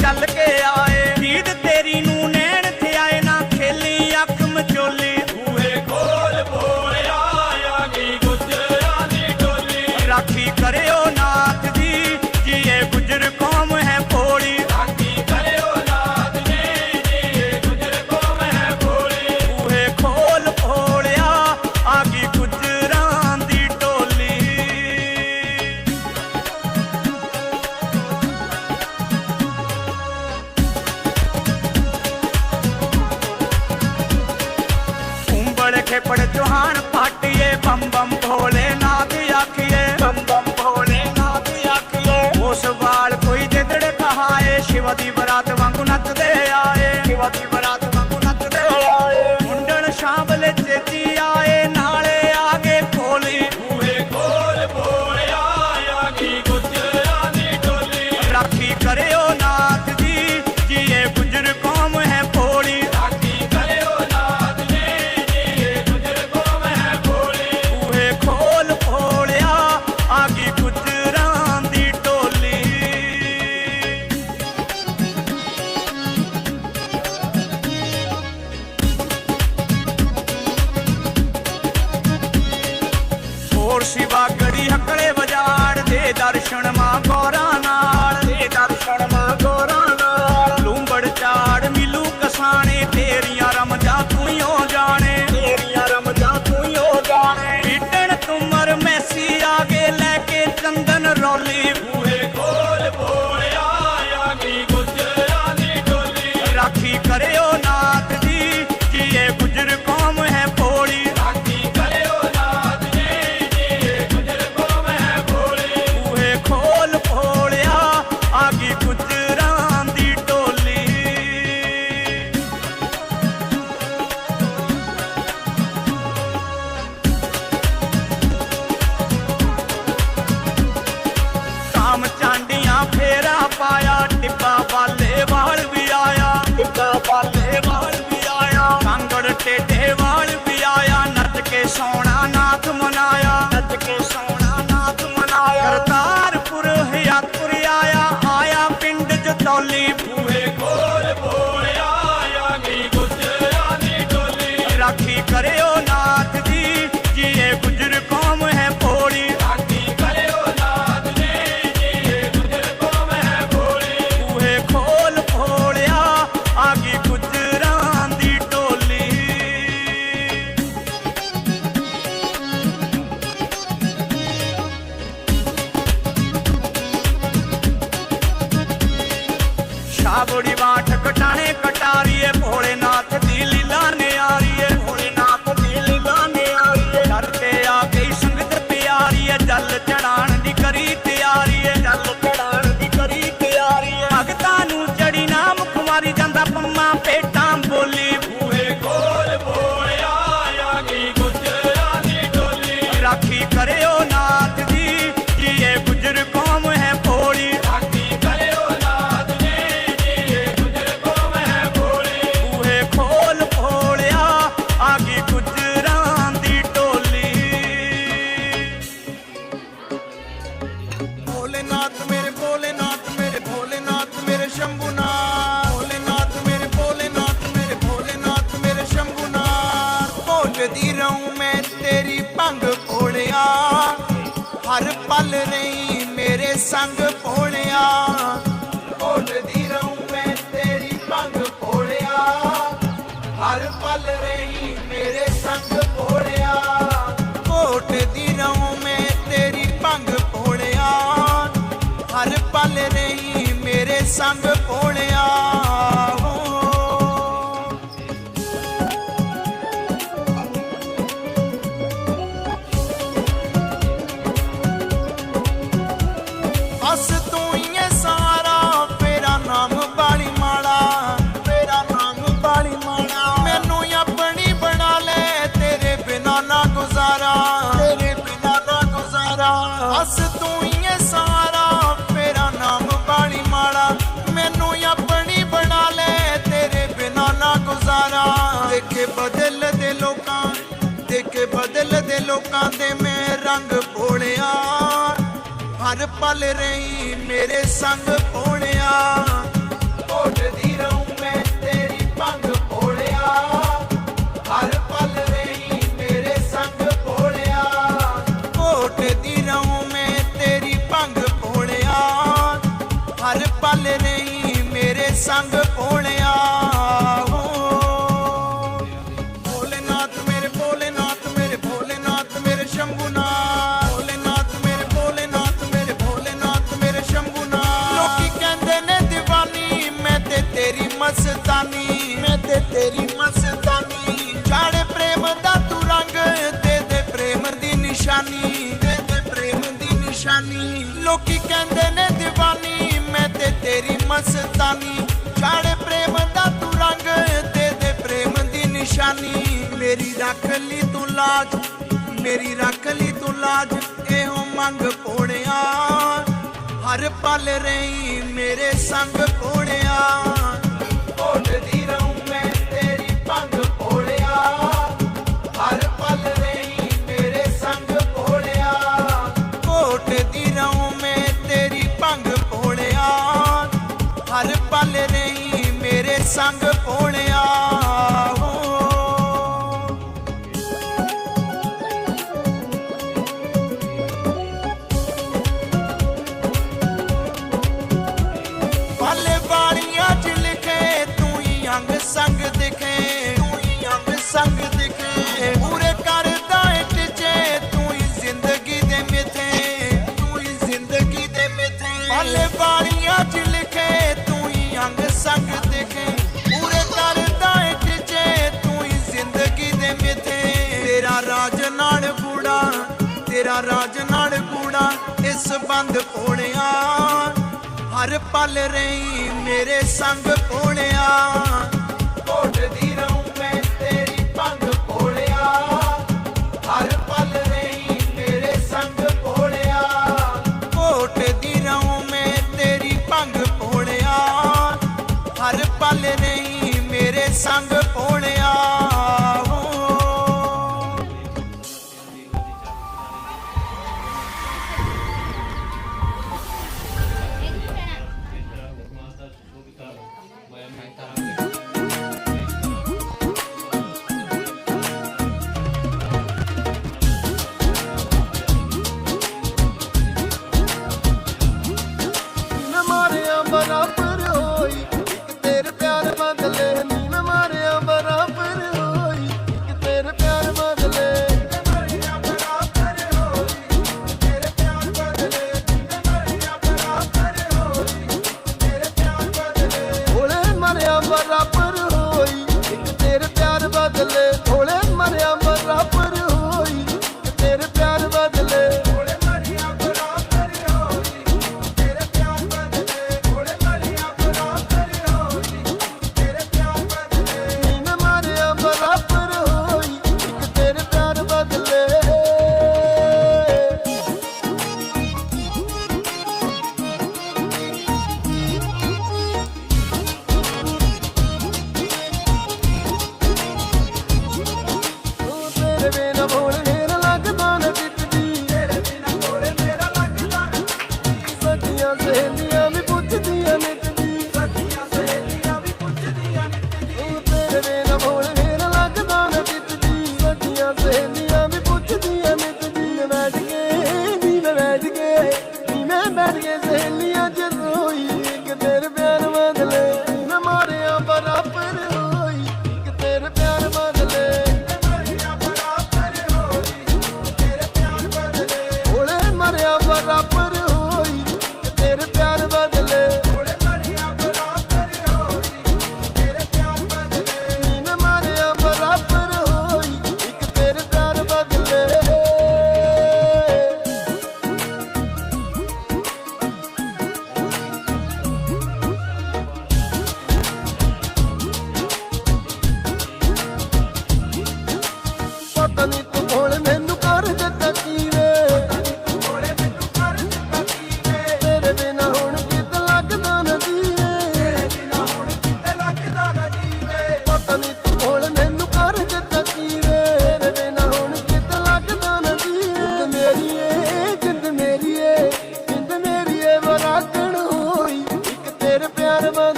Jamaica. você ਸੋਹਣਾ ਨਾਥ ਮਨਾਇਆ। ਨੱਚ ਕੇ ਸੋਹਣਾ i'm chanda pamma ਹਰ ਪਲ ਨਹੀਂ ਮੇਰੇ ਸੰਗ ਭੋਲਿਆ। ਉੱਡਦੀ ਰਹੂੰ ਮੈਂ ਤੇਰੀ ਪੰਗ ਭੋਲਿਆ। ਹਰ ਪਲ ਰਹੀ ਮੇਰੇ ਸੰਗ ਭੋਲਿਆ। ਉੱਡਦੀ ਰਹੂੰ ਮੈਂ ਤੇਰੀ ਪੰਗ ਭੋਲਿਆ। ਹਰ ਪਲ ਰਹੀ ਮੇਰੇ ਸੰਗ ਦੇਖੇ ਬਦਲ ਦੇ ਲੋਕਾਂ, ਦੇਖੇ ਬਦਲ ਦੇ ਲੋਕਾਂ ਦੇ ਮੈਂ ਰੰਗ ਭੋਲਿਆ ਹਰ ਪਲ ਰਹੀ ਮੇਰੇ ਸੰਗ ਭੋਲਿਆ ਉੱਡਦੀ ਰਹੂੰ ਨੇ دیਵਾਨੀ ਮੈਂ ਤੇ ਤੇਰੀ ਪ੍ਰੇਮ ਦਾ ਤੂੰ ਰੰਗ, ਤੇ ਪ੍ਰੇਮ ਦੀ ਨਿਸ਼ਾਨੀ। ਮੇਰੀ ਰੱਖ ਲਈ ਤੂੰ ਲਾਜ, ਮੇਰੀ ਰੱਖ ਲਈ ਤੂੰ ਲਾਜ, ਇਹੋ ਮੰਗ ਪੋੜਿਆ। ਹਰ ਪਲ ਰਹੀ ਮੇਰੇ ਸੰਗ ਪੋੜਿਆ। Sangha. ਬੰਦ ਪੋਣਿਆ ਹਰ ਪਲ ਰਹੀ ਮੇਰੇ ਸੰਗ ਪੋਣਿਆ ਕੋਟ ਦੀ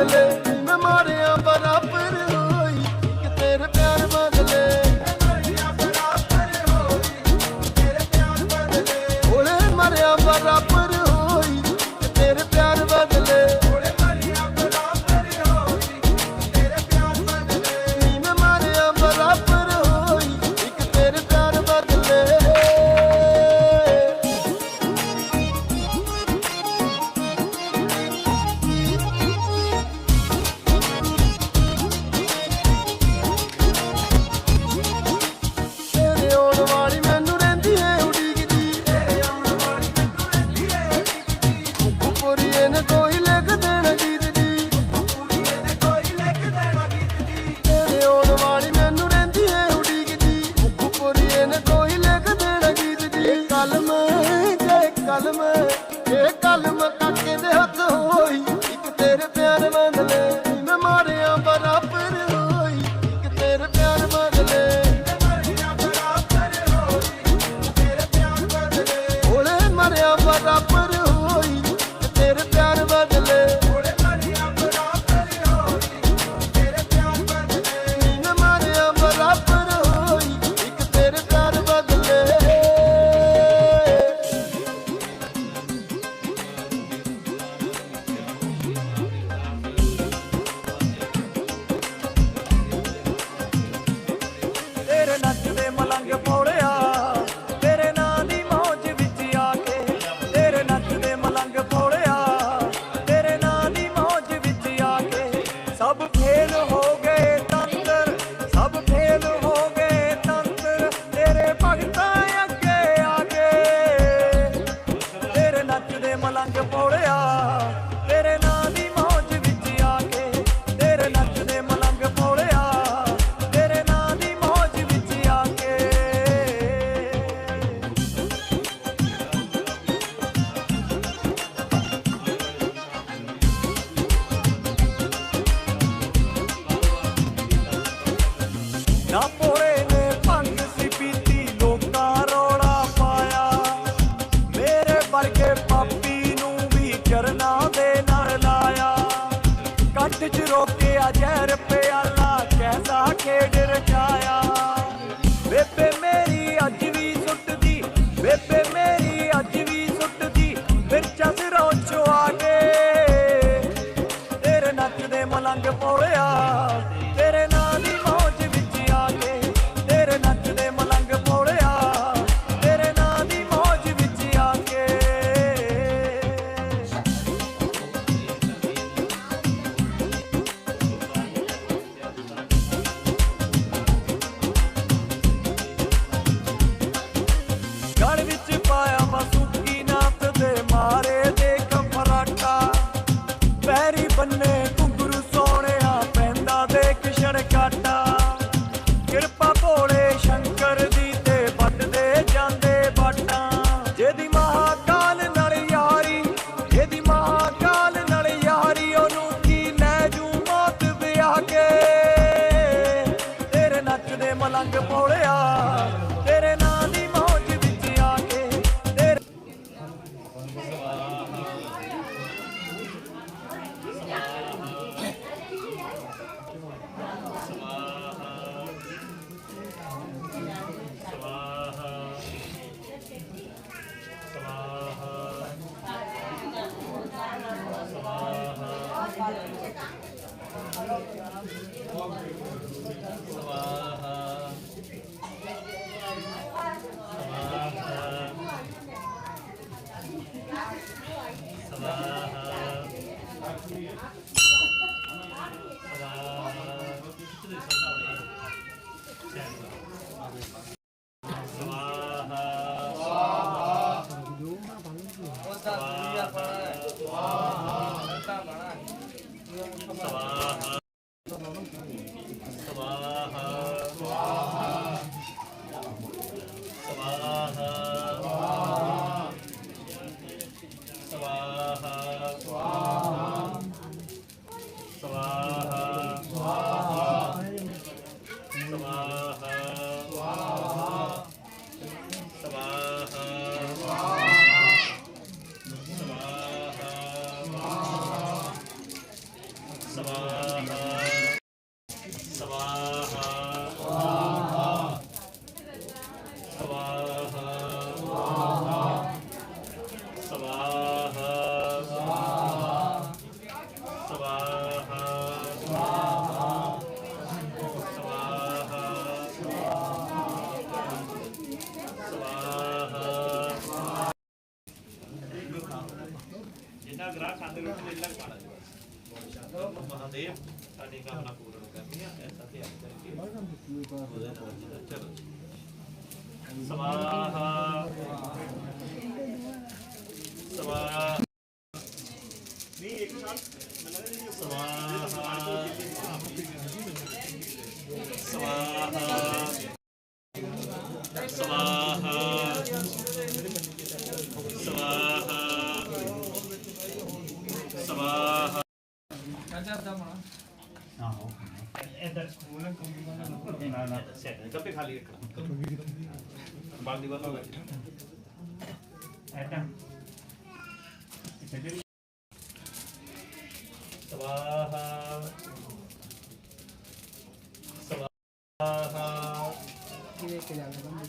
Italy. Father. अब खेल हो ਮਲੰਗ ਤੇਰੇ ਨਾਂ ਦੀ ਮੌਜ ਵਿੱਚ ਆ ਕੇ ਤੇਰੇ ਜਿੰਨਾ ਗ੍ਰਾਹ ਖਾਂਦੇ ਰੋਟੀ ਦੇ ਲੱਗ ਪਾਣਾ ਮਹਾਦੇਵ, ਸਾਡੀ ਕਾਮਨਾ ਪੂਰਨ ਕਰਨੀ ਹੈ। ਐਸਾ ਤੇ ਕਰਕੇ ਚਲੋ ਸਵਾਹਾ ਸਵਾਹਾ। ਇਧਰ ਸਕੂਲ ਨਾ ਨਾ ਸੈਟ ਕੱਪੇ ਖਾਲੀ ਰੱਖਣਾ ਬਾਲ ਦੀ ਬਾਤ ਹੋ ਗਈ ਐਟਾ ਸਵਾਹਾ ਸਵਾਹਾ ਕਿਵੇਂ ਕਿਹਾ ਸਵਾਹਾ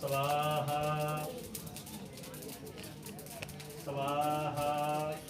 ਸਵਾਹਾ ਸਵਾਹਾ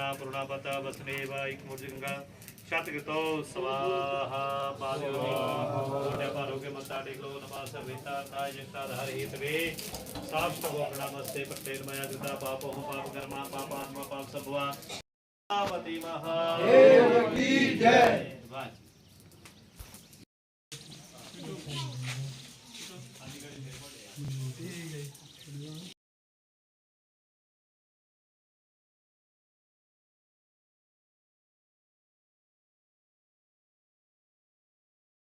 ਪਤਾ ਵਸਨੇਵਾ ਇੱਕ ਮੁਰਜ ਗੰਗਾ। ਸ਼ਤਗਤੋ ਸਵਾਹਾ ਪਾਦਿਓ ਜੀ ਭਾਰੋ ਕੇ ਮੱਤਾ ਟੇਕ ਲੋ ਨਮਾ ਸਰਵੇਤਾ ਨਾਇ ਜਗਤਾ ਹਰ ਹਿਤ ਵੇ। ਸਾਫ਼ ਸਭੋ ਨਮਸਤੇ ਪਟੇਲ ਮਇਆ ਜੁਦਾ ਪਾਪੋ ਪਾਪ ਕਰਮਾ ਪਾਪਾਨ ਪਾਪ ਸਭਵਾ। ਆਵਤੀ ਮਹਾ। ਦੇਵ ਕੀ ਜੈ।